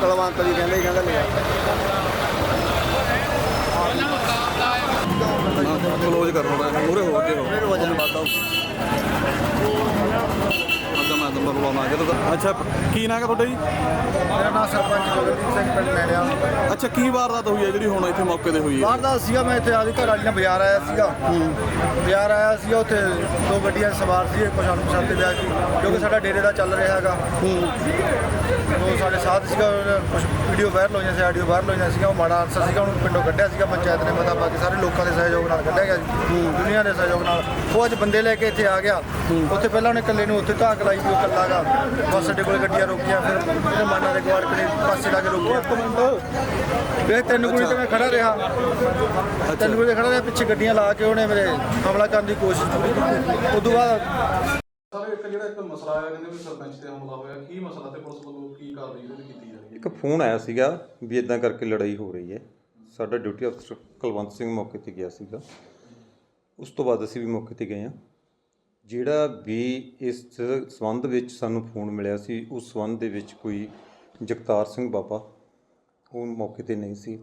ਕਲਵੰਤ ਜੀ ਕਹਿੰਦੇ ਕਹਿੰਦਾ ਲੈ ਕਲੋਜ਼ ਕਰ ਲਓ ਮੂਰੇ ਹੋ। ਕੇ ਮੈਂ ਨੰਬਰ ਜਦੋਂ ਅੱਛਾ ਕੀ ਨਾਂ ਹੈ ਤੁਹਾਡਾ ਜੀ? ਮੇਰਾ ਨਾਮ ਸਰਪੰਚ ਗਗਨਦੀਪ ਸਿੰਘ ਪਿੰਡ ਮੈੜਿਆ ਅੱਛਾ ਕੀ ਵਾਰਦਾਤ ਹੋਈ ਹੈ ਜਿਹੜੀ ਹੁਣ ਇੱਥੇ ਮੌਕੇ ਤੇ ਹੋਈ ਹੈ? ਬਾਹਰ ਦਾ ਸੀਗਾ ਮੈਂ ਇੱਥੇ ਆਦੀ ਘਰ ਵਾਲੀ ਨਾਲ ਬਾਜ਼ਾਰ ਆਇਆ ਸੀਗਾ। ਬਾਜ਼ਾਰ ਆਇਆ ਸੀਗਾ ਉੱਥੇ ਦੋ ਗੱਡੀਆਂ ਸਵਾਰ ਸੀ ਕੁਝ ਅਨਪਛਾਤੇ ਤੇ ਵਿਆਹ ਸੀ ਕਿਉਂਕਿ ਸਾਡਾ ਡੇਰੇ ਦਾ ਚੱਲ ਰਿਹਾ ਹੈਗਾ। ਉਹ ਸਾਡੇ ਸਾਥ ਸੀਗਾ ਕੁਝ ਵੀਡੀਓ ਵਾਇਰਲ ਹੋਈਆਂ ਸੀ ਆਡੀਓ ਵਾਇਰਲ ਹੋਈਆਂ ਸੀਗਾ ਉਹ ਮਾੜਾ ਅਨਸਰ ਸੀਗਾ ਉਹਨੂੰ ਪਿੰਡੋਂ ਕੱਢਿਆ ਸੀਗਾ ਪੰਚਾਇਤ ਨੇ ਮਤਾ ਪਾ ਕੇ ਸਾਰੇ ਲੋਕਾਂ ਦੇ ਸਹਿਯੋਗ ਨਾਲ ਕੱਢਿਆ ਗਿਆ ਦੁਨੀਆ ਦੇ ਸਹਿਯੋਗ ਨਾਲ। ਉਹ ਅੱਜ ਬੰਦੇ ਲੈ ਕੇ ਇੱਥੇ ਆ ਗਿਆ। ਉੱਥੇ ਪਹਿਲਾਂ ਉਹਨੇ ਇਕੱਲੇ ਨੂੰ ਉੱਥੇ ਧਾਕ ਲਾਈ ਵੀ ਉਹ ਇਕੱਲਾ ਗਾ। ਬਸ ਸਾਡੇ ਕੋਲ ਗੱਡੀਆਂ ਰੋਕੀਆਂ ਫਿਰ ਇਹਨੇ ਮਾਨਾ ਦੇ ਗਵਾੜ ਕੇ ਪਾਸੇ ਲਾ ਕੇ ਰੋਕਿਆ। ਫਿਰ ਤਿੰਨ ਕੁੜੀ ਤੇ ਮੈਂ ਖੜਾ ਰਿਹਾ। ਤਿੰਨ ਤੇ ਖੜਾ ਰਿਹਾ ਪਿੱਛੇ ਗੱਡੀਆਂ ਲਾ ਕੇ ਉਹਨੇ ਮੇਰੇ ਹਮਲਾ ਕਰਨ ਦੀ ਕੋਸ਼ਿਸ਼ ਕੀਤੀ। ਉਦੋਂ ਬਾਅਦ ਸਰ ਇੱਕ ਜਿਹੜਾ ਇੱਕ ਮਸਲਾ ਆਇਆ ਕਹਿੰਦੇ ਵੀ ਸਰਪੰਚ ਤੇ ਹਮਲਾ ਹੋਇਆ। ਕੀ ਮਸਲਾ ਤੇ ਪੁਲਿਸ ਵੱਲੋਂ ਕੀ ਕਾਰਵਾਈ ਉਹਦੀ ਕੀਤੀ ਜਾ ਰਹੀ ਹੈ? ਇੱਕ ਫੋਨ ਆਇਆ ਸੀਗਾ ਵੀ ਇਦਾਂ ਕਰਕੇ ਲੜਾਈ ਹੋ ਰਹੀ ਹੈ। ਸਾਡਾ ਡਿਊਟੀ ਅਫਸਰ ਕੁਲਵੰਤ ਸਿੰਘ ਮੌਕੇ ਤੇ ਗਿਆ ਸੀਗਾ। ਉਸ ਤੋਂ ਬਾਅਦ ਅਸੀਂ ਵੀ ਮੌਕੇ ਤੇ ਗਏ ਹਾਂ। ਜਿਹੜਾ ਵੀ ਇਸ ਸੰਬੰਧ ਵਿੱਚ ਸਾਨੂੰ ਫੋਨ ਮਿਲਿਆ ਸੀ, ਉਸ ਸੰਬੰਧ ਦੇ ਵਿੱਚ ਕੋਈ ਜਗਤਾਰ ਸਿੰਘ ਬਾਬਾ, ਉਹ ਮੌਕੇ ਤੇ ਨਹੀਂ ਸੀ।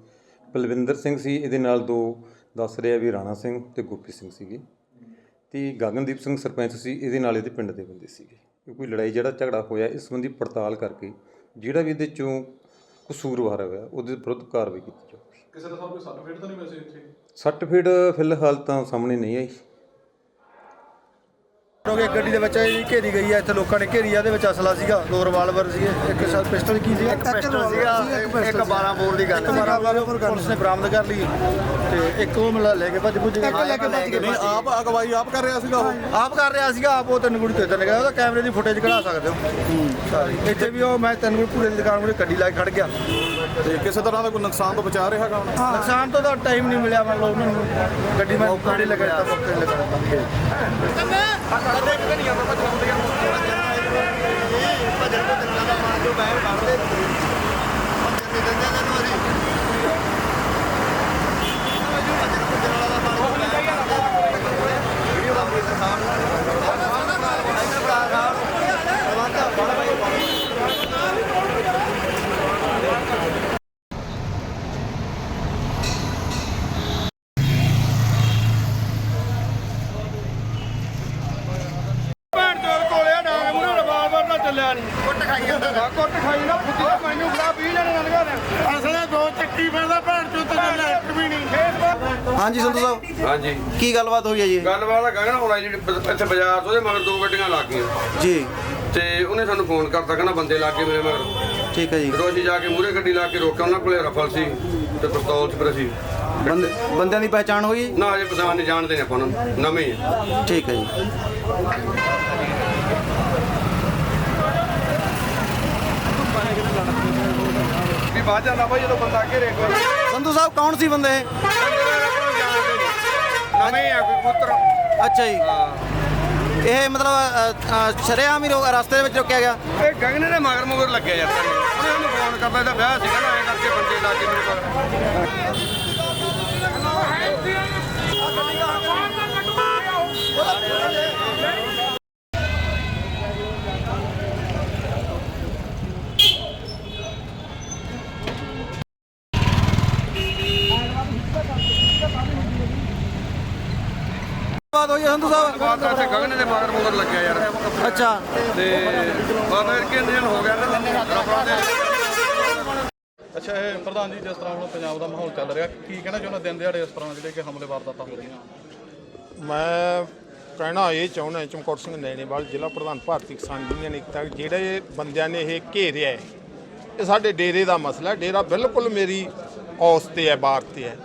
ਬਲਵਿੰਦਰ ਸਿੰਘ ਸੀ, ਇਹਦੇ ਨਾਲ ਦੋ ਦੱਸ ਰਿਹਾ ਵੀ ਰਾਣਾ ਸਿੰਘ ਤੇ ਗੋਪੀ ਸਿੰਘ ਸੀਗੇ। ਤੇ ਗਗਨਦੀਪ ਸਿੰਘ ਸਰਪੰਚ ਸੀ, ਇਹਦੇ ਨਾਲ ਇਹਦੇ ਪਿੰਡ ਦੇ ਬੰਦੇ ਸੀਗੇ। ਕੋਈ ਲੜਾਈ ਜਿਹੜਾ ਝਗੜਾ ਹੋਇਆ, ਇਸ ਸੰਬੰਧੀ ਪੜਤਾਲ ਕਰਕੇ ਜਿਹੜਾ ਵੀ ਇਹਦੇ ਚੋਂ ਕਸੂਰਵਾਰ ਹੋਇਆ, ਉਹਦੇ ਵਿਰੁੱਧ ਕਾਰਵਾਈ ਕੀਤੀ ਜਾਵੇ ਕਿਸੇ ਦਾ ਸਰ ਕੋਈ ਸਰਟੀਫਿਕੇਟ ਤਾਂ ਨਹੀਂ ਵੈਸੇ ਇੱਥੇ? ਸਰਟੀਫਿਕੇਟ ਫਿਲਹਾਲ ਤਾਂ ਸਾਹਮਣੇ ਨਹੀਂ ਆਈ। ਕਿਉਂਕਿ ਇੱਕ ਗੱਡੀ ਦੇ ਵਿੱਚ ਜਿਹੜੀ ਘੇਰੀ ਗਈ ਹੈ ਇੱਥੇ ਲੋਕਾਂ ਨੇ ਘੇਰੀ ਆ ਇਹਦੇ ਵਿੱਚ ਅਸਲਾ ਸੀਗਾ ਦੋ ਰਿਵਾਲਵਰ ਸੀਗੇ ਇੱਕ ਸ਼ਾਇਦ ਪਿਸਟਲ ਕੀ ਸੀ ਇੱਕ ਪਿਸਟਲ ਸੀਗਾ ਇੱਕ 12 ਬੋਰ ਦੀ ਗੱਲ 12 ਬੋਰ ਪੁਲਿਸ ਨੇ ਬਰਾਮਦ ਕਰ ਲਈ ਤੇ ਇੱਕ ਉਹ ਮਿਲਾ ਲੈ ਕੇ ਭੱਜ ਭੁੱਜ ਗਿਆ ਲੈ ਕੇ ਭੱਜ ਨਹੀਂ ਆਪ ਅਗਵਾਈ ਆਪ ਕਰ ਰਿਹਾ ਸੀਗਾ ਉਹ? ਆਪ ਕਰ ਰਿਹਾ ਸੀਗਾ ਆਪ ਉਹ ਤਿੰਨ ਗੁੜੀ ਤੇ ਤਿੰਨ ਗਿਆ ਉਹਦਾ ਕੈਮਰੇ ਦੀ ਫੁਟੇਜ ਕਢਾ ਸਕਦੇ ਹੋ। ਸਾਰੀ ਇੱਥੇ ਵੀ ਉਹ ਮੈਂ ਤਿੰਨ ਗੁੜੀ ਪੂਰੇ ਦੀ ਦੁਕਾਨ ਮੂਹਰੇ ਗੱਡੀ ਲਾ ਕੇ ਖੜ ਗਿਆ। ਤੇ ਕਿਸੇ ਤਰ੍ਹਾਂ ਦਾ ਕੋਈ ਨੁਕਸਾਨ ਤੋਂ ਬਚਾ ਰਿਹਾ ਹੈਗਾ ਨੁਕਸਾਨ ਤੋਂ ਤਾਂ ਟਾਈਮ ਨਹੀਂ ਮਿਲਿਆ ਮੰਨ ਲਓ ਉਹਨਾਂ ਨੂੰ ਗੱਡੀ ਮੈਂ ਗੱਡੀ ਲਗਾ ਦਿੱਤਾ ਮੌਕੇ ਤੇ ਜੋ ਦਿੱਤਾ ਭੈਣ ਚੋਰ ਕੋਲੇ ਆ ਡਾਂਗ ਮੂਹਰੇ ਰਿਵਾਲਵਰ ਨਾਲ ਚੱਲਿਆ ਨਹੀਂ ਕੁੱਟ ਖਾਈ ਜਾਂਦਾ ਕੁੱਟ ਖਾਈ ਨਾ ਫੁੱਟੀ ਦਾ ਮੈਨੂੰ ਬੜਾ 20 ਜਣੇ ਲੰਘਾ ਨੇ ਅਸਲੇ ਦੋ ਚੱਕੀ ਫਿਰਦਾ ਭੈਣ ਚੋਰ ਤੇ ਚੱਲਿਆ ਇੱਕ ਵੀ ਨਹੀਂ ਹਾਂਜੀ ਸੰਧੂ ਸਾਹਿਬ। ਹਾਂਜੀ। ਕੀ ਗੱਲਬਾਤ ਹੋਈ ਹੈ ਜੀ? ਗੱਲਬਾਤ ਆ ਗਗਨ ਹੋਣਾ ਜਿਹੜੀ ਬ- ਇੱਥੇ ਬਾਜ਼ਾਰ ਤੋਂ ਉਹਦੇ ਮਗਰ ਦੋ ਗੱਡੀਆਂ ਲੱਗ ਗਈਆਂ। ਜੀ। ਤੇ ਉਹਨੇ ਸਾਨੂੰ ਫੋਨ ਕਰਤਾ ਕਹਿੰਦਾ ਬੰਦੇ ਲੱਗ ਗਏ ਮੇਰੇ ਮਗਰ। ਠੀਕ ਹੈ ਜੀ। ਜਦੋਂ ਅਸੀਂ ਜਾ ਕੇ ਮੂਹਰੇ ਗੱਡੀ ਲਾ ਕੇ ਰੋਕਿਆ ਉਹਨਾਂ ਕੋਲੇ ਰਫਲ ਸੀ ਤੇ ਪਿਸਤੌਲ ਸੀ ਫਿਰ ਅਸੀਂ ਬੰਦੇ ਬੰਦਿਆਂ ਦੀ ਪਹਿਚਾਣ ਹੋਈ? ਨਾ ਅਜੇ ਪਛਾਣ ਨਹੀਂ ਜਾਣਦੇ ਨੇ ਆਪਾਂ ਨੂੰ ਨਵੇਂ ਹੀ ਆ। ਠੀਕ ਹੈ ਜੀ। ਵੀ ਬਾਅਦ ਜਾਂਦਾ ਭਾਈ ਜਦੋਂ ਬੰਦਾ ਘੇਰੇ ਕੋਲ ਸੰਧੂ ਸਾਹਿਬ ਕੌਣ ਸੀ ਬੰਦੇ? ਨਵੇਂ ਆ ਕੋਈ ਪੁੱਤਰ। ਅੱਛਾ ਜੀ। ਇਹ ਮਤਲਬ ਸ਼ਰੇਆਮ ਹੀ ਰਸਤੇ ਦੇ ਵਿੱਚ ਰੋਕਿਆ ਗਿਆ? ਇਹ ਗਗਨ ਦੇ ਮਗਰ ਮਗਰ ਲੱਗਿਆ ਯਾਰ ਉਹਨੇ ਉਹਨੂੰ ਫੋਨ ਕਰਦਾ ਇਹਦਾ ਵਿਆਹ ਸੀ ਕਹਿੰਦਾ ਐ ਕਰਕੇ ਬੰਦੇ ਲਾ ਕੇ ਮੇਰੇ ਮਗਰ ਬਾਤ ਹੋਈ ਹੈ ਸੰਧੂ ਸਾਹਿਬ? ਬਾਤ ਇੱਥੇ ਗਗਨ ਦੇ ਮਗਰ ਮਗਰ ਲੱਗਿਆ ਯਾਰ। ਅੱਛਾ। ਤੇ ਬਾਬਾ ਕਿੰਨੇ ਦਿਨ ਹੋ ਗਿਆ ਨਾ ਰਫਲਾਂ ਦੇ ਅੱਛਾ ਇਹ ਪ੍ਰਧਾਨ ਜੀ ਜਿਸ ਤਰ੍ਹਾਂ ਹੁਣ ਪੰਜਾਬ ਦਾ ਮਾਹੌਲ ਚੱਲ ਰਿਹਾ ਕੀ ਕਹਿਣਾ ਚਾਹੁੰਦਾ ਦਿਨ ਦਿਹਾੜੇ ਇਸ ਤਰ੍ਹਾਂ ਜਿਹੜੇ ਕਿ ਹਮਲੇ ਵਾਰਦਾਤਾਂ ਹੋ ਰਹੀਆਂ? ਮੈਂ ਕਹਿਣਾ ਇਹ ਚਾਹੁੰਦਾ ਚਮਕੌਰ ਸਿੰਘ ਨੈਣੇਵਾਲ ਜ਼ਿਲ੍ਹਾ ਪ੍ਰਧਾਨ ਭਾਰਤੀ ਕਿਸਾਨ ਯੂਨੀਅਨ ਏਕਤਾ ਜਿਹੜੇ ਬੰਦਿਆਂ ਨੇ ਇਹ ਘੇਰਿਆ ਹੈ। ਇਹ ਸਾਡੇ ਡੇਰੇ ਦਾ ਮਸਲਾ ਹੈ ਡੇਰਾ ਬਿਲਕੁਲ ਮੇਰੀ ਔਸ ਤੇ ਹੈ ਬਾਰ ਤੇ ਹੈ।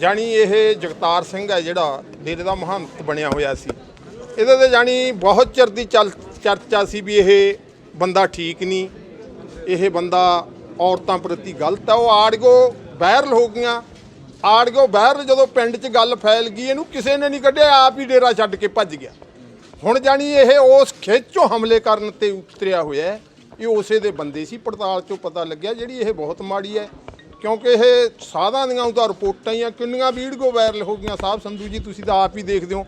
ਜਾਣੀ ਇਹ ਜਗਤਾਰ ਸਿੰਘ ਹੈ ਜਿਹੜਾ ਡੇਰੇ ਦਾ ਮਹੰਤ ਬਣਿਆ ਹੋਇਆ ਸੀ। ਇਹਦੇ ਤੇ ਜਾਣੀ ਬਹੁਤ ਚਿਰ ਦੀ ਚੱਲ, ਚਰਚਾ ਸੀ ਵੀ ਇਹ ਬੰਦਾ ਠੀਕ ਨਹੀਂ। ਇਹ ਬੰਦਾ ਔਰਤਾਂ ਪ੍ਰਤੀ ਗਲਤ ਹੈ। ਉਹ ਆੜਗੋ ਵਾਇਰਲ ਹੋ ਗਈਆਂ। ਆੜਗੋ ਵਾਇਰਲ ਜਦੋਂ ਪਿੰਡ 'ਚ ਗੱਲ ਫੈਲ ਗਈ, ਇਹਨੂੰ ਕਿਸੇ ਨੇ ਨਹੀਂ ਕੱਢਿਆ, ਆਪ ਹੀ ਡੇਰਾ ਛੱਡ ਕੇ ਭੱਜ ਗਿਆ। ਹੁਣ ਜਾਣੀ ਇਹ ਉਸ ਖੇਚੋਂ ਹਮਲੇ ਕਰਨ ਤੇ ਉਤਰਿਆ ਹੋਇਆ ਇਹ ਉਸੇ ਦੇ ਬੰਦੇ ਸੀ, ਪੜਤਾਲ 'ਚੋਂ ਪਤਾ ਲੱਗਿਆ। ਜਿਹੜੀ ਇਹ ਬਹੁਤ ਮਾੜੀ ਹੈ ਕਿਉਂਕਿ ਇਹ ਸਾਧਾਂ ਦੀਆਂ ਉਹਦਾ ਰਿਪੋਰਟਾਂ ਹੀ ਆ ਕਿੰਨੀਆਂ ਵੀਡੀਓ ਵਾਇਰਲ ਹੋ ਗਈਆਂ। ਸਾਹਿਬ ਸੰਧੂ ਜੀ ਤੁਸੀਂ ਤਾਂ ਆਪ ਹੀ ਦੇਖਦੇ ਹੋ।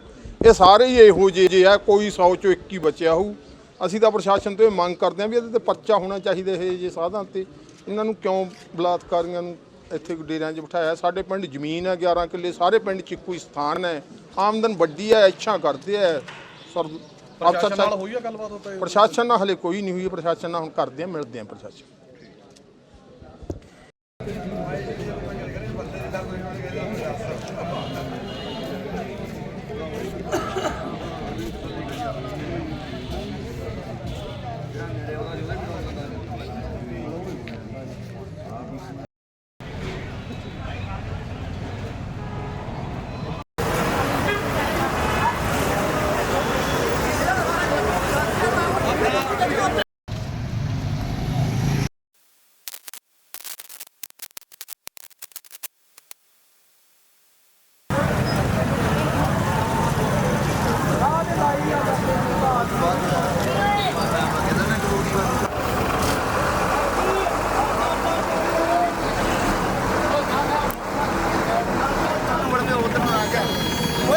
ਇਹ ਸਾਰੇ ਹੀ ਇਹੋ ਜਿਹੇ ਜੇ ਆ ਕੋਈ 100 ਚੋਂ ਇੱਕ ਹੀ ਬਚਿਆ ਹੋਊ। ਅਸੀਂ ਤਾਂ ਪ੍ਰਸ਼ਾਸਨ ਤੋਂ ਇਹ ਮੰਗ ਕਰਦੇ ਹਾਂ ਵੀ ਇਹਦੇ ਤੇ ਪਰਚਾ ਹੋਣਾ ਚਾਹੀਦਾ ਇਹ ਜੇ ਸਾਧਾਂ ਤੇ। ਇਹਨਾਂ ਨੂੰ ਕਿਉਂ ਬਲਾਤਕਾਰੀਆਂ ਨੂੰ ਇੱਥੇ ਡੇਰਿਆਂ 'ਚ ਬਿਠਾਇਆ? ਸਾਡੇ ਪਿੰਡ ਜ਼ਮੀਨ ਹੈ 11 ਕਿੱਲੇ ਸਾਰੇ ਪਿੰਡ 'ਚ ਇੱਕੋ ਹੀ ਸਥਾਨ ਹੈ। ਆਮਦਨ ਵੱਡੀ ਹੈ ਇੱਛਾ ਕਰਦੇ ਹੈ ਸਰ ਪ੍ਰਸ਼ਾਸਨ ਨਾਲ ਹੋਈ ਆ ਗੱਲਬਾਤ ਪ੍ਰਸ਼ਾਸਨ ਨਾਲ ਹਲੇ ਕੋਈ ਨਹੀਂ ਹੋਈ ਪ੍ਰਸ਼ਾਸਨ ਨਾਲ ਹੁਣ ਕਰਦੇ ਆ ਮਿਲਦੇ ਆ ਪ੍ਰਸ਼ਾਸਨ। ਓਏ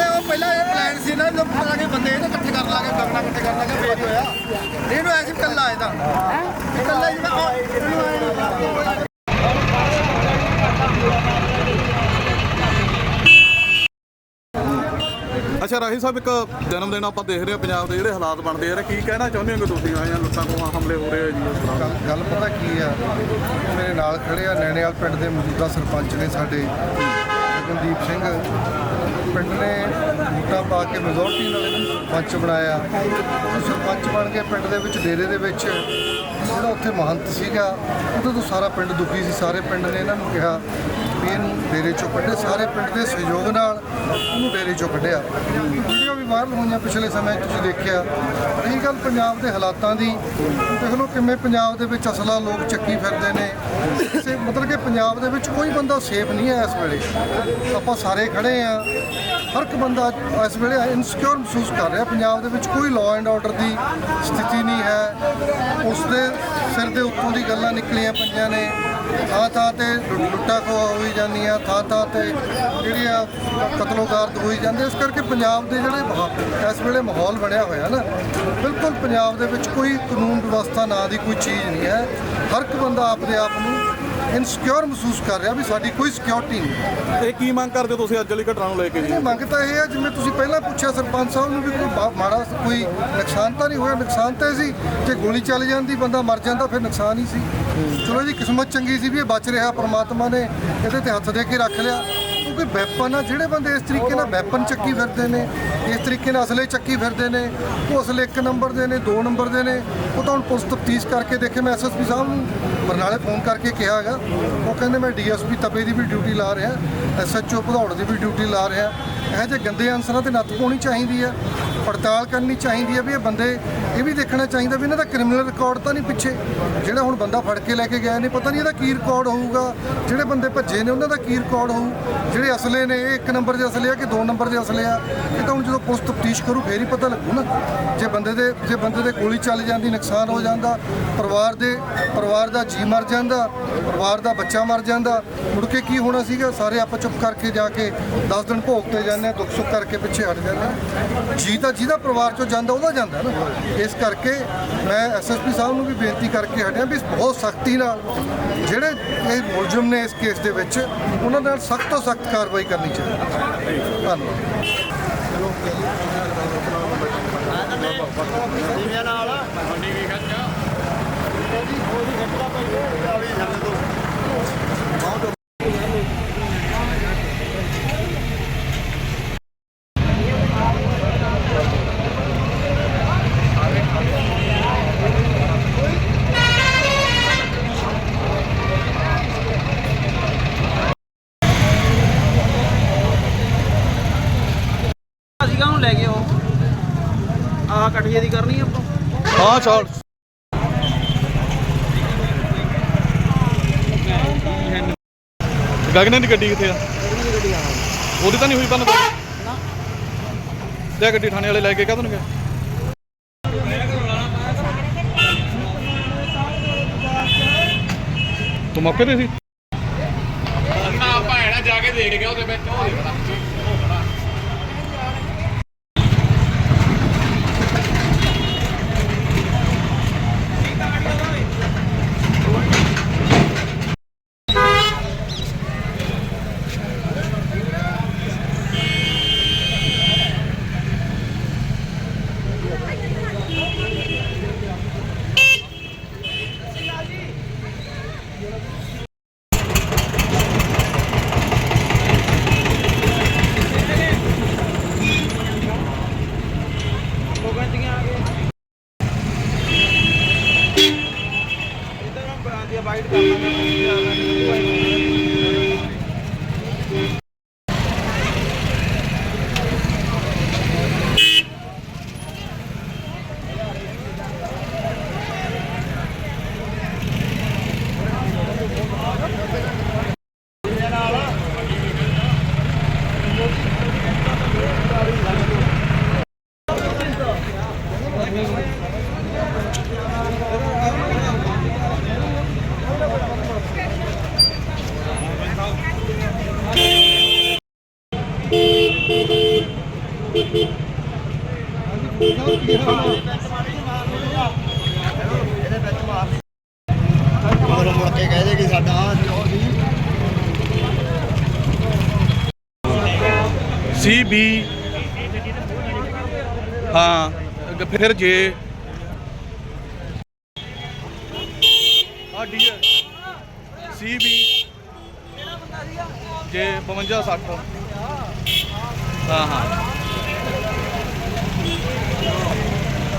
ਉਹ ਪਹਿਲਾਂ ਇਹ ਪਲਾਨ ਸੀ ਨਾ ਜਦੋਂ ਪਤਾ ਲੱਗੇ ਬੰਦੇ ਇਹਨੇ ਇਕੱਠੇ ਕਰਨ ਲੱਗੇ ਗੰਗਣਾ ਇਕੱਠੇ ਕਰਨ ਲੱਗੇ ਵੇਚ ਹੋਇਆ ਇਹਨੂੰ ਐਸੀ ਕੱਲਾ ਇਹਦਾ ਕੱਲਾ ਜਿਹੜਾ ਅੱਛਾ ਰਾਹੀ ਸਾਹਿਬ ਇੱਕ ਜਨਮ ਦਿਨ ਆਪਾਂ ਦੇਖ ਰਹੇ ਹਾਂ ਪੰਜਾਬ ਦੇ ਜਿਹੜੇ ਹਾਲਾਤ ਬਣਦੇ ਆ। ਕੀ ਕਹਿਣਾ ਚਾਹੁੰਦੇ ਹੋ ਕਿ ਤੁਸੀਂ? ਆਏ ਆ ਲੁੱਟਾਂ ਖੋਹਾਂ ਹਮਲੇ ਹੋ ਰਹੇ ਆ ਜੀ ਗੱਲ ਪਤਾ ਕੀ ਆ? ਮੇਰੇ ਨਾਲ ਖੜੇ ਆ ਨੈਣੇਵਾਲ ਪਿੰਡ ਦੇ ਮੌਜੂਦਾ ਸਰਪੰਚ ਨੇ ਸਾਡੇ। ਗਗਨਦੀਪ ਸਿੰਘ। ਪਿੰਡ ਨੇ ਵੋਟਾਂ ਪਾ ਕੇ ਮੈਜੋਰਟੀ ਨਾਲ ਸਰਪੰਚ ਬਣਾਇਆ। ਸਰਪੰਚ ਕੇ ਪਿੰਡ ਦੇ ਵਿੱਚ, ਡੇਰੇ ਦੇ ਵਿੱਚ। ਜਿਹੜਾ ਉੱਥੇ ਮਹੰਤ ਸੀਗਾ ਉਹਦੇ ਤੋਂ ਸਾਰਾ ਪਿੰਡ ਦੁਖੀ ਸੀ। ਸਾਰੇ ਪਿੰਡ ਨੇ ਇਹਨਾਂ ਨੂੰ ਕਿਹਾ ਵੀ ਇਹਨੂੰ ਡੇਰੇ ਚੋਂ ਕੱਢੇ। ਸਾਰੇ ਪਿੰਡ ਦੇ ਸਹਿਯੋਗ ਨਾਲ ਉਹਨੂੰ ਡੇਰੇ ਚੋਂ ਕੱਢਿਆ। ਵੀਡੀਓ ਵੀ ਵਾਇਰਲ ਹੋਈਆਂ ਪਿਛਲੇ ਸਮੇਂ 'ਚ ਤੁਸੀਂ ਦੇਖਿਆ। ਰਹੀ ਗੱਲ ਪੰਜਾਬ ਦੇ ਹਾਲਾਤਾਂ ਦੀ। ਦੇਖ ਲਓ ਕਿਵੇਂ ਪੰਜਾਬ ਦੇ ਵਿੱਚ ਅਸਲਾ ਲੋਕ ਚੱਕੀ ਫਿਰਦੇ ਨੇ। ਮਤਲਬ ਕਿ ਪੰਜਾਬ ਦੇ ਵਿੱਚ ਕੋਈ ਬੰਦਾ ਸੇਫ ਨਹੀਂ ਹੈ ਇਸ ਵੇਲੇ। ਆਪਾਂ ਸਾਰੇ ਖੜੇ ਆ ਹਰ ਇੱਕ ਬੰਦਾ ਇਸ ਵੇਲੇ ਇਨਸਿਕਿਉਰ ਮਹਿਸੂਸ ਕਰ ਰਿਹਾ। ਪੰਜਾਬ ਦੇ ਵਿੱਚ ਕੋਈ ਲਾਅ ਐਂਡ ਆਰਡਰ ਦੀ ਸਥਿਤੀ ਨਹੀਂ ਹੈ। ਉਸ ਦੇ ਸਿਰ ਦੇ ਉੱਤੋਂ ਦੀ ਗੱਲਾਂ ਨਿਕਲੀਆਂ ਪਈਆਂ ਨੇ। ਥਾਂ ਥਾਂ ਤੇ ਲੁ- ਲੁੱਟਾਂ ਖੋਹਾਂ ਹੋਈ ਜਾਂਦੀਆਂ, ਥਾਂ ਥਾਂ ਤੇ ਜਿਹੜੀਆਂ ਕਤਲੋਗਾਰਦ ਹੋਈ ਜਾਂਦੇ, ਇਸ ਕਰਕੇ ਪੰਜਾਬ ਦੇ ਜਿਹੜੇ ਮਹਾ- ਇਸ ਵੇਲੇ ਮਾਹੌਲ ਬਣਿਆ ਹੋਇਆ ਨਾ, ਬਿਲਕੁਲ ਪੰਜਾਬ ਦੇ ਵਿੱਚ ਕੋਈ ਕਾਨੂੰਨ ਵਿਵਸਥਾ ਨਾਂ ਦੀ ਕੋਈ ਚੀਜ਼ ਨਹੀਂ ਹੈ। ਹਰ ਇੱਕ ਬੰਦਾ ਆਪਣੇ ਆਪ ਨੂੰ ਇਨਸਿਕਿਉਰ ਮਹਿਸੂਸ ਕਰ ਰਿਹਾ ਵੀ ਸਾਡੀ ਕੋਈ ਸਿਕਿਉਰਿਟੀ ਨਹੀਂ। ਇਹ ਕੀ ਮੰਗ ਕਰਦੇ ਹੋ ਤੁਸੀਂ ਅੱਜ ਵਾਲੀ ਘਟਨਾ ਨੂੰ ਲੈ ਕੇ ਜੀ? ਇਹ ਮੰਗ ਤਾਂ ਇਹ ਹੈ ਜਿਵੇਂ ਤੁਸੀਂ ਪਹਿਲਾਂ ਪੁੱਛਿਆ ਸਰਪੰਚ ਸਾਹਿਬ ਨੂੰ ਵੀ ਕੋਈ ਬਾ- ਮਾੜਾ ਕੋਈ ਨੁਕਸਾਨ ਤਾਂ ਨਹੀਂ ਹੋਇਆ? ਨੁਕਸਾਨ ਤਾਂ ਇਹ ਸੀ ਜੇ ਗੋਲੀ ਚੱਲ ਜਾਂਦੀ ਬੰਦਾ ਮਰ ਜਾਂਦਾ ਫਿਰ ਨੁਕਸਾਨ ਹੀ ਸੀ। ਚਲੋ ਜੀ ਕਿਸਮਤ ਚੰਗੀ ਸੀ ਵੀ ਇਹ ਬਚ ਰਿਹਾ ਪ੍ਰਮਾਤਮਾ ਨੇ ਇਹਦੇ ਤੇ ਹੱਥ ਦੇ ਕੇ ਰੱਖ ਲਿਆ। ਕਿਉਂਕਿ ਵੈਪਨ ਆ, ਜਿਹੜੇ ਬੰਦੇ ਇਸ ਤਰੀਕੇ ਨਾਲ ਵੈਪਨ ਚੱਕੀ ਫਿਰਦੇ ਨੇ, ਇਸ ਤਰੀਕੇ ਨਾਲ ਅਸਲੇ ਚੱਕੀ ਫਿਰਦੇ ਨੇ, ਉਹ ਅਸਲੇ ਇੱਕ ਨੰਬਰ ਦੇ ਨੇ, ਦੋ ਨੰਬਰ ਦੇ ਨੇ, ਉਹ ਤਾਂ ਹੁਣ ਪੁਲਿਸ ਤਫਤੀਸ਼ ਕਰਕੇ ਦੇਖੇ, ਮੈਂ ਐਸਐਸਪੀ ਸਾਹਿਬ ਨੂੰ ਬਰਨਾਲੇ ਫੋਨ ਕਰਕੇ ਕਿਹਾ ਹੈਗਾ, ਉਹ ਕਹਿੰਦੇ ਮੈਂ ਡੀਐਸਪੀ ਤਪੇ ਦੀ ਵੀ ਡਿਊਟੀ ਲਾ ਰਿਹਾ ਐਸਐਚਓ ਭਦੌੜ ਦੀ ਵੀ ਡਿਊਟੀ ਲਾ ਰਿਹਾ ਇਹੋ ਜਿਹੇ ਗੰਦੇ ਅਨਸਰਾਂ ਤੇ ਨੱਥ ਪਾਉਣੀ ਚਾਹੀਦੀ ਹੈ, ਪੜਤਾਲ ਕਰਨੀ ਚਾਹੀਦੀ ਹੈ ਵੀ ਇਹ ਬੰਦੇ ਇਹ ਵੀ ਦੇਖਣਾ ਚਾਹੀਦਾ ਵੀ ਇਹਨਾਂ ਦਾ ਕ੍ਰਿਮੀਨਲ ਰਿਕਾਰਡ ਤਾਂ ਨਹੀਂ ਪਿੱਛੇ। ਜਿਹੜਾ ਹੁਣ ਬੰਦਾ ਫੜ ਕੇ ਲੈ ਕੇ ਗਿਆ ਨੇ ਪਤਾ ਨਹੀਂ ਇਹਦਾ ਕੀ ਰਿਕਾਰਡ ਹੋਊਗਾ। ਜਿਹੜੇ ਬੰਦੇ ਭੱਜੇ ਨੇ, ਉਹਨਾਂ ਦਾ ਕੀ ਰਿਕਾਰਡ ਹੋਊ? ਜਿਹੜੇ ਅਸਲੇ ਨੇ, ਇਹ ਇੱਕ ਨੰਬਰ ਦੇ ਅਸਲੇ ਆ ਕਿ ਦੋ ਨੰਬਰ ਦੇ ਅਸਲੇ ਆ? ਇਹ ਤਾਂ ਹੁਣ ਜਦੋਂ ਪੁਲਿਸ ਤਫਤੀਸ਼ ਕਰੂ, ਫੇਰ ਹੀ ਪਤਾ ਲੱਗੂ ਨਾ। ਜੇ ਬੰਦੇ ਦੇ, ਜੇ ਬੰਦੇ ਦੇ ਗੋਲੀ ਚੱਲ ਜਾਂਦੀ, ਨੁਕਸਾਨ ਹੋ ਜਾਂਦਾ, ਪਰਿਵਾਰ ਦੇ, ਪਰਿਵਾਰ ਦਾ ਜੀ ਮਰ ਜਾਂਦਾ, ਪਰਿਵਾਰ ਦਾ ਬੱਚਾ ਮਰ ਜਾਂਦਾ, ਮੁੜ ਕੇ ਕੀ ਹੋਣਾ ਸੀਗਾ? ਸਾਰੇ ਆਪਾਂ ਚੁੱਪ ਕਰਕੇ ਜਾ ਕੇ 10 ਦਿਨ ਭੋਗ ਤੇ ਜਾਂਦੇ ਆ ਦੁੱਖ ਸੁੱਖ ਕਰਕੇ ਪਿੱਛੇ ਹਟ ਜਾਂਦੇ ਜੀ ਤਾਂ ਜਿਹਦਾ ਪਰਿਵਾਰ ਚੋਂ ਜਾਂਦਾ, ਉਹਦਾ ਜਾਂਦਾ ਨਾ। ਇਸ ਕਰਕੇ ਮੈਂ ਐਸਐਸਪੀ ਸਾਹਿਬ ਨੂੰ ਵੀ ਬੇਨਤੀ ਕਰਕੇ ਹਟਿਆ ਵੀ ਬਹੁਤ ਸਖਤੀ ਨਾਲ ਜਿਹੜੇ ਇਹ ਮੁਲਜ਼ਮ ਨੇ ਇਸ ਕੇਸ ਦੇ ਵਿੱਚ, ਉਹਨਾਂ ਨਾਲ ਸਖਤ ਤੋਂ ਸਖਤ ਕਾਰਵਾਈ ਕਰਨੀ ਚਾਹੀਦੀ ਧੰਨਵਾਦ ਸੀਗਾ ਉਹਨੂੰ ਲੈ ਕੇ ਉਹ ਆਹ ਕਟੀਏ ਦੀ ਕਰਨੀ ਆਪਾਂ ਹਾਂ ਛਾਲ ਗਗਨੇ ਦੀ ਗੱਡੀ ਕਿੱਥੇ ਆ? ਉਹਦੀ ਤਾਂ ਨਹੀਂ ਹੋਈ ਬੰਦ। ਤੇ ਗੱਡੀ ਥਾਣੇ ਵਾਲੇ ਲੈ ਕੇ ਕਦੋਂ ਗਏ? ਤੂੰ ਮੌਕੇ ਤੇ ਸੀ? ਮਗਰੋਂ ਮੁੜ ਕੇ ਕਹਿ ਦੇ ਕਿ ਸਾਡਾ ਜੋ ਸੀ ਸੀ ਬੀ ਹਾਂ। ਅੱਗੇ ਫਿਰ ਜੇ ਆ ਡੀ ਸੀ ਬੀ ਜੇ 52 60 ਹਾਂ ਹਾਂ।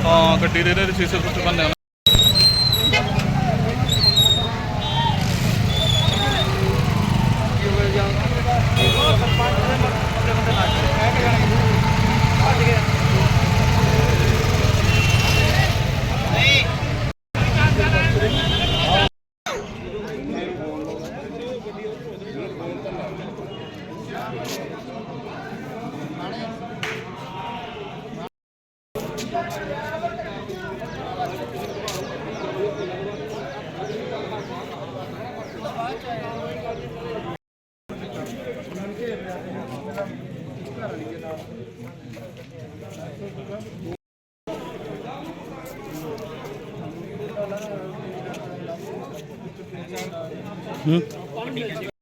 ਹਾਂ ਗੱਡੀ ਦੇ ਦੇ ਸੀਸੇ ਸੁੱਚ ਬੰਨੇ ਹੋਣੇ।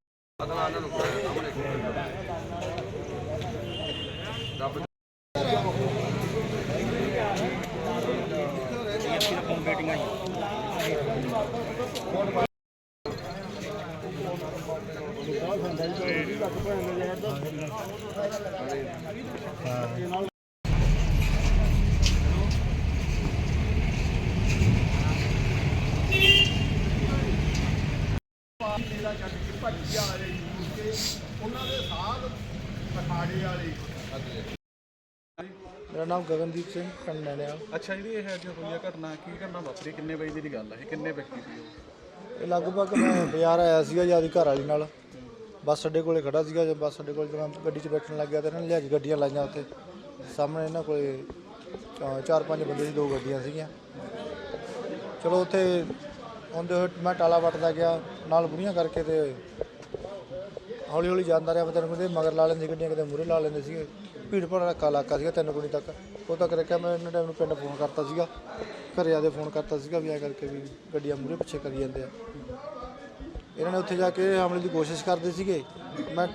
ਨਾਮ ਗਗਨਦੀਪ ਸਿੰਘ ਪਿੰਡ ਨੈਣਿਆ ਅੱਛਾ ਜਿਹੜੀ ਇਹ ਅੱਜ ਹੋਈ ਹੈ ਘਟਨਾ ਕੀ ਘਟਨਾ ਵਾਪਰੀ? ਕਿੰਨੇ ਵਜੇ ਦੀ ਗੱਲ ਹੈ ਇਹ ਕਿੰਨੇ ਵਿਅਕਤੀ ਸੀ ਉਹ? ਇਹ ਲਗਭਗ ਮੈਂ ਬਾਜ਼ਾਰ ਆਇਆ ਸੀਗਾ ਜਿਆਦੀ ਘਰ ਵਾਲੀ ਨਾਲ। ਬੱਸ ਅੱਡੇ ਕੋਲੇ ਖੜਾ ਸੀਗਾ ਜਦ ਬੱਸ ਅੱਡੇ ਕੋਲ ਜਦੋਂ ਮੈਂ ਗੱਡੀ 'ਚ ਬੈਠਣ ਲੱਗਿਆ ਤੇ ਇਹਨਾਂ ਨੇ ਲਿਆ ਕੇ ਗੱਡੀਆਂ ਲਾਈਆਂ ਉੱਥੇ। ਸਾਹਮਣੇ ਇਹਨਾਂ ਕੋਲੇ ਚਾਰ ਪੰਜ ਬੰਦੇ ਸੀ ਦੋ ਗੱਡੀਆਂ ਸੀਗੀਆਂ। ਚਲੋ ਉੱਥੇ ਆਉਂਦੇ ਹੋਏ ਮੈਂ ਟਾਲਾ ਵੱਟਦਾ ਗਿਆ ਨਾਲ ਬੁੜੀਆਂ ਕਰਕੇ ਤੇ ਹੌਲੀ ਹੌਲੀ ਜਾਂਦਾ ਰਿਹਾ ਮੈਂ ਤੈਨੂੰ ਕਹਿੰਦੇ ਮਗਰ ਲਾ ਲੈਂਦੇ ਗੱਡੀਆਂ ਕਿਤੇ ਮੂਰੇ ਲਾ ਲੈਂਦੇ ਸੀਗੇ। ਭੀੜ ਭਾੜ ਦਾ ਇਲਾਕਾ ਸੀਗਾ ਤਿੰਨ ਗੁਣੀ ਤੱਕ। ਉਹ ਤੱਕ ਰੱਖਿਆ ਮੈਂ ਇਹਨਾਂ ਟਾਈਮ ਨੂੰ ਪਿੰਡ ਫੋਨ ਕਰਤਾ ਸੀਗਾ। ਘਰੇ ਦੇ ਫੋਨ ਕਰਤਾ ਸੀਗਾ ਵੀ ਐ ਕਰਕੇ ਵੀ ਗੱਡੀਆਂ ਮੂਰੇ ਪਿੱਛੇ ਕਰੀ ਜਾਂਦੇ ਆ। ਇਹਨਾਂ ਨੇ ਉੱਥੇ ਜਾ ਕੇ ਹਮਲੇ ਦੀ ਕੋਸ਼ਿਸ਼ ਕਰਦੇ ਸੀਗੇ। ਮੈਂ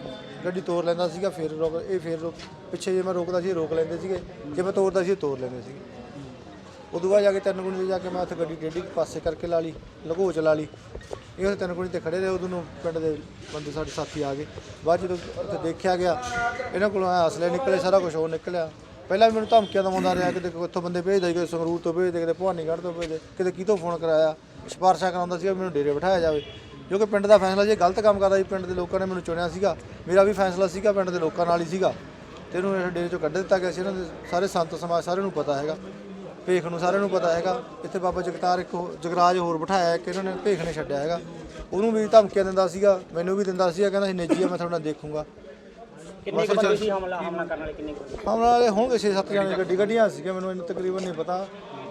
ਗੱਡੀ ਤੋੜ ਲੈਂਦਾ ਸੀਗਾ, ਫਿਰ ਰੋਕ, ਇਹ ਫਿਰ ਰੋਕ, ਪਿੱਛੇ ਜੇ ਮੈਂ ਰੋਕਦਾ ਸੀ ਰੋਕ ਲੈਂਦੇ ਸੀਗੇ। ਜੇ ਮੈਂ ਤੋੜਦਾ ਸੀ, ਇਹ ਤੋੜ ਲੈਂਦੇ ਸੀਗੇ। ਉਦੋਂ ਬਾਅਦ ਜਾ ਕੇ ਤਿੰਨ ਗੁਣੀ ਤੇ ਜਾ ਕੇ ਮੈਂ ਉੱਥੇ ਗੱਡੀ ਡੇਢੀ ਪਾਸੇ ਕਰਕੇ ਲਾ ਲਈ ਲਘੋ ਚ ਲਾ ਲਈ। ਇਹ ਉੱਥੇ ਤਿੰਨ ਗੁਣੀ ਤੇ ਖੜੇ ਰਹੇ, ਉਦੋਂ ਨੂੰ ਪਿੰਡ ਦੇ ਬੰਦੇ ਸਾਡੇ ਸਾਥੀ ਆ ਗਏ। ਬਾਅਦ ਜਦੋਂ ਉੱਥੇ ਦੇਖਿਆ ਗਿਆ, ਇਹਨਾਂ ਕੋਲੋਂ ਐਂ ਹਸਲੇ ਨਿਕਲੇ, ਸਾਰਾ ਕੁਝ ਹੋਰ ਨਿਕਲਿਆ। ਪਹਿਲਾਂ ਵੀ ਮੈਨੂੰ ਧਮਕੀਆਂ ਦਵਾਉਂਦਾ ਰਿਹਾ, ਕਿਤੇ ਉੱਥੋਂ ਬੰਦੇ ਭੇਜਦਾ, ਕਿਤੇ ਸੰਗਰੂਰ ਤੋਂ ਭੇਜਦੇ, ਕਿਤੇ ਭਵਾਨੀਗੜ੍ਹ ਤੋਂ ਭੇਜਦੇ, ਕਿਤੇ ਕਿਤੋਂ ਫੋਨ ਕਰਾਇਆ, ਸਿਫਾਰਸ਼ਾਂ ਕਰਾਉਂਦਾ ਸੀਗਾ ਮੈਨੂੰ ਡੇਰੇ ਬਿਠਾਇਆ ਜਾਵੇ। ਜੋ ਕਿ ਪਿੰਡ ਦਾ ਫੈਸਲਾ ਜੇ ਗਲਤ ਕੰਮ ਕਰਦਾ ਸੀ, ਪਿੰਡ ਦੇ ਲੋਕਾਂ ਨੇ ਮੈਨੂੰ ਚੁਣਿਆ ਸੀਗਾ। ਮੇਰਾ ਵੀ ਫੈਸਲਾ ਸੀਗਾ, ਪਿੰਡ ਦੇ ਲੋਕਾਂ ਨਾਲ ਹੀ ਸੀਗਾ। ਤੇ ਇਹਨੂੰ ਇਹ ਡੇਰੇ ਚੋਂ ਕੱਢ ਦਿੱਤਾ ਗਿਆ ਸੀ, ਇਹਨਾਂ ਦੇ ਸਾਰੇ ਸੰਤ ਸਮਾਜ ਸਾਰਿਆਂ ਨੂੰ ਪਤਾ ਹੈਗਾ। ਭੇਖ ਨੂੰ ਸਾਰਿਆਂ ਨੂੰ ਪਤਾ ਹੈਗਾ। ਇੱਥੇ ਬਾਬਾ ਜਗਤਾਰ ਇੱਕ ਹੋ- ਜਗਰਾਜ ਹੋਰ ਬਿਠਾਇਆ ਕਿ ਇਹਨਾਂ ਨੇ ਭੇਖ ਨੇ ਛੱਡਿਆ ਹੈਗਾ। ਉਹਨੂੰ ਵੀ ਧਮਕੀਆਂ ਦਿੰਦਾ ਸੀਗਾ ਮੈਨੂੰ ਵੀ ਦਿੰਦਾ ਸੀਗਾ ਕਹਿੰਦਾ ਸੀ ਨੇਜੀ ਆ ਮੈਂ ਤੁਹਾਡੇ ਦੇਖੂੰਗਾ। ਕਿੰਨੇ ਕੁ ਬੰਦੇ ਸੀ ਹਮਲਾ ਹਮਲਾ ਕਰਨ ਵਾਲੇ ਕਿੰਨੇ ਕੁ ਵਾਲੇ ਹੋਣਗੇ 6-7 ਜਣੇ ਗੱਡੀ ਗੱਡੀਆਂ ਸੀਗੇ ਮੈਨੂੰ ਇੰਨਾ ਤਕਰੀਬਨ ਨਹੀਂ ਪਤਾ।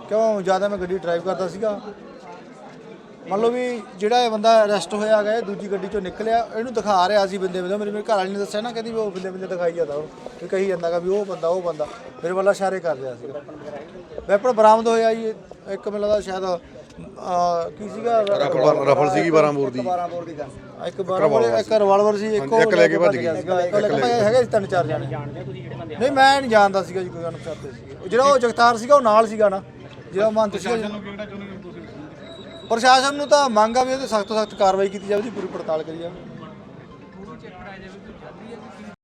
ਕਿਉਂ? ਜ਼ਿਆਦਾ ਮੈਂ ਗੱਡੀ ਡਰਾਈਵ ਕਰਦਾ ਸੀਗਾ। ਮੰਨ ਲਓ ਵੀ ਜਿਹੜਾ ਇਹ ਬੰਦਾ ਅਰੈਸਟ ਹੋਇਆ ਗਿਆ ਦੂਜੀ ਗੱਡੀ ਚੋਂ ਨਿਕਲਿਆ ਇਹਨੂੰ ਦਿਖਾ ਰਿਹਾ ਸੀ ਬੰਦੇ ਬੰਦੇ ਮੇਰੇ ਮੇਰੇ ਘਰ ਵਾਲੀ ਨੇ ਦੱਸਿਆ ਨਾ ਕਹਿੰਦੀ ਵੀ ਉਹ ਬੰਦੇ ਬੰਦੇ ਦਿਖਾਈ ਜਾਂਦਾ ਉਹ ਵੀ ਕਹੀ ਜਾਂਦਾਗਾ ਵੀ ਉਹ ਬੰਦਾ ਉਹ ਬੰਦਾ। ਮੇਰੇ ਵੱਲ ਇਸ਼ਾਰੇ ਕਰ ਰਿਹਾ ਸੀਗਾ। ਵੈਪਨ ਬਰਾਮਦ ਹੋਇਆ ਜੀ ਇੱਕ ਮੈਨੂੰ ਲੱਗਦਾ ਸ਼ਾਇਦ ਕੀ ਸੀਗਾ? ਰਫਲ ਸੀਗੀ 12 ਬੋਰ ਦੀ। 12 ਬੋਰ ਦੀ ਇੱਕ 12 ਬੋਰ ਇੱਕ ਰਿਵਾਲਵਰ ਸੀ ਇੱਕ ਉਹ ਲੈ ਕੇ ਭੱਜ ਗਿਆ ਸੀਗਾ ਇੱਕ ਲੈ ਕੇ ਹੈਗੇ ਸੀ ਤਿੰਨ ਚਾਰ ਜਣੇ। ਨਹੀਂ ਮੈਂ ਨਹੀਂ ਜਾਣਦਾ ਸੀਗਾ ਜੀ ਕੋਈ ਅਣਪਛਾਤੇ ਸੀਗੇ। ਉਹ ਜਿਹੜਾ ਉਹ ਜਗਤਾਰ ਸੀਗਾ ਉਹ ਨਾਲ ਸੀਗਾ ਨਾ। ਜਿਹੜਾ ਮੰਤ ਸੀਗਾ ਨੂੰ ਕਿਹੜਾ ਚਾਹੁੰਦੇ ਹੋ ਤੁਸੀਂ ਪ੍ਰਸ਼ਾਸਨ ਨੂੰ ਤਾਂ ਮੰਗ ਆ ਵੀ ਇਹਦੇ ਸਖਤ ਤੋਂ ਸਖਤ ਕਾਰਵਾਈ ਕੀਤੀ ਜਾਵੇ ਜੀ ਪੂਰੀ ਪੜਤਾਲ ਕਰੀ ਜਾਵੇ।